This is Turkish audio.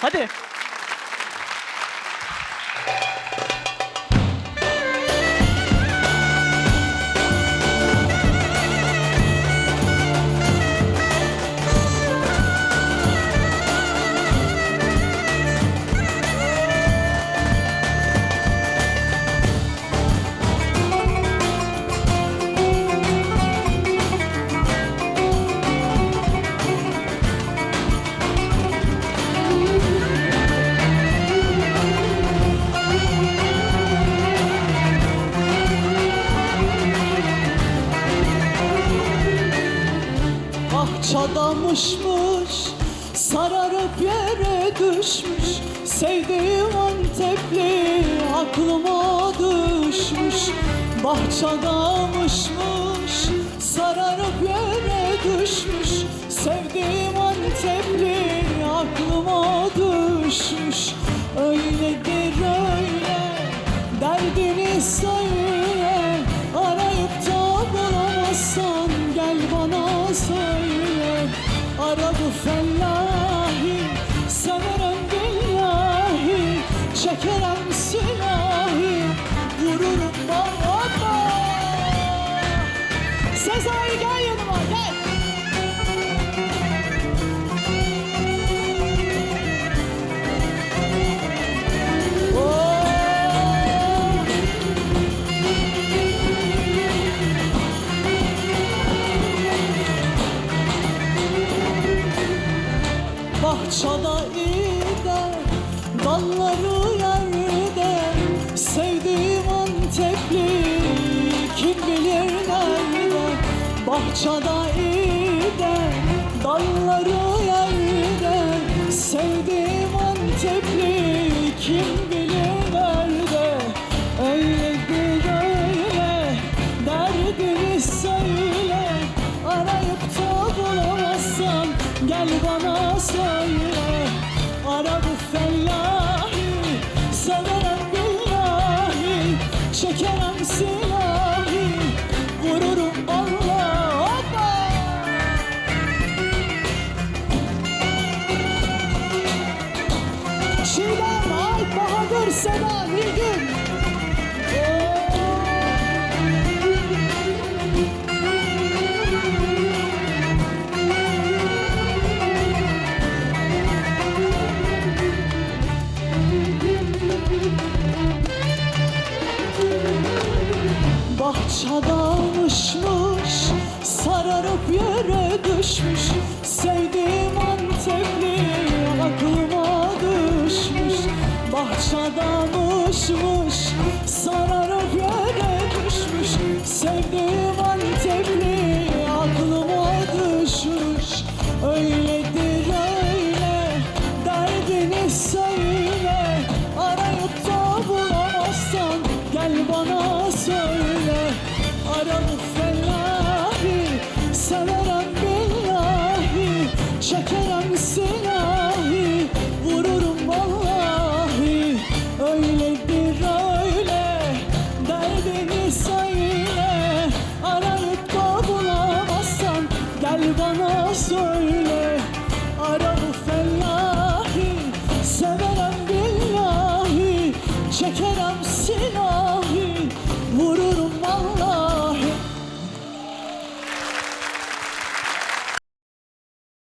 Hadi. Bahçadamışmış sararıp yere düşmüş. Sevdiğim Antepli aklıma düşmüş. Bahçadamışmış sararıp yere düşmüş. Sevdiğim Antepli aklıma düşmüş. Öyledir öyle derdini söyle Bahçada ide, dalları yerde Sevdiğim Antepli kim bilir nerede? Bahçada ide, dalları bana söyle Ara bu fellahi severem billahi Çekerem silahı vururum Allah Hoppa! Çiğdem Alp Bahadır Seda Nilgün Bahçadanmışmış Sararıp yere düşmüş. Sevdiğim Antepli aklıma düşmüş. Bahçadanmışmış Sararıp yere düşmüş. Sevdiğim Antepli aklıma düşmüş. Öyledir öyle derdini söyle. Arayıp da bulamazsan gel bana söyle. What a